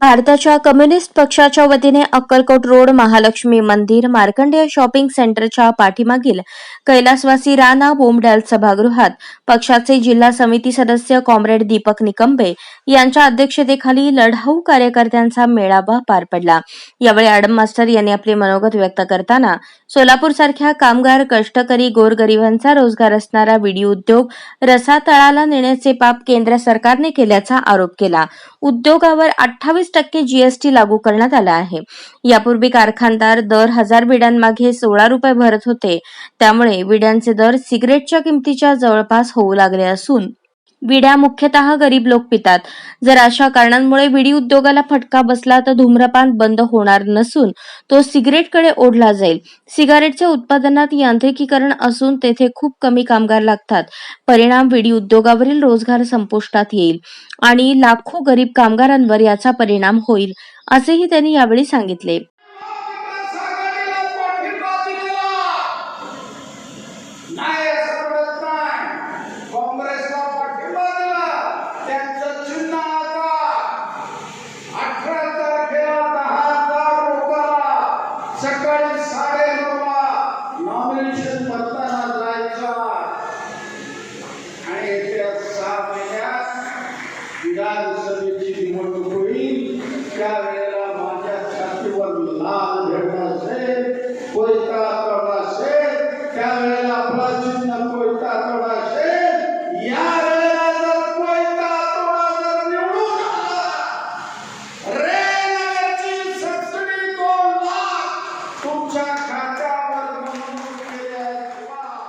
भारताच्या कम्युनिस्ट पक्षाच्या वतीने अक्कलकोट रोड महालक्ष्मी मंदिर मार्कंडेय शॉपिंग सेंटरच्या पाठीमागील कैलासवासी राणा बोमडॅल सभागृहात पक्षाचे जिल्हा समिती सदस्य कॉम्रेड दीपक निकंबे यांच्या अध्यक्षतेखाली लढाऊ कार्यकर्त्यांचा मेळावा पार पडला. यावेळी आडम मास्टर यांनी आपले मनोगत व्यक्त करताना सोलापूर सारख्या कामगार कष्टकरी गोरगरिबांचा रोजगार असणारा विडी उद्योग रसातळाला नेण्याचे पाप केंद्र सरकारने केल्याचा आरोप केला. उद्योगावर अठ्ठावीस टक्के जीएसटी लागू करण्यात आला आहे. यापूर्वी कारखानदार दर हजार विड्यांमागे सोळा रुपये भरत होते. त्यामुळे विड्यांचे दर सिगरेटच्या किमतीच्या जवळपास होऊ लागले असून विड्या मुख्यतः गरीब लोक पितात. जर अशा कारणांमुळे विडी उद्योगाला फटका बसला तर धूम्रपान बंद होणार नसून तो सिगरेटकडे ओढला जाईल. सिगारेटच्या उत्पादनात यांत्रिकीकरण असून तेथे खूप कमी कामगार लागतात. परिणाम विडी उद्योगावरील रोजगार संपुष्टात येईल आणि लाखो गरीब कामगारांवर याचा परिणाम होईल असेही त्यांनी यावेळी सांगितले. कोयता तोडा असेल त्यावेळेला आपला चिन्ह कोयता तोडा असेल या वेळेला जर कोयता तोडा जर निवडून आला रे नगरची सबसिडी दोन लाख तुमच्या खात्यावर मंजूर केल्याशिवाय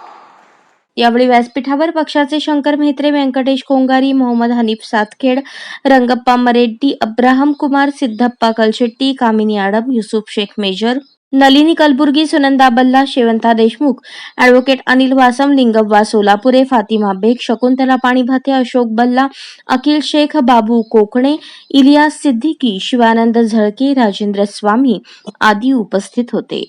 यावेळी व्यासपीठावर पक्षाचे Shankar Mhetre Venkatesh Kongari Mohammad Hanif Satkhed Rangappa Mareddy Abraham Kumar Siddhappa Kalshetti Kamini Adam Yusuf Shaikh major Nalini Kalburgi Sunanda Balla Shevanta Deshmukh advocate Anil Vasam Lingavva Solapure Fatima Beg Shakuntala Panibhate Ashok Balla Akhil Shaikh बाबू कोकणे इलियास सिद्दीकी शिवानंद झळके राजेंद्र स्वामी आदी उपस्थित होते.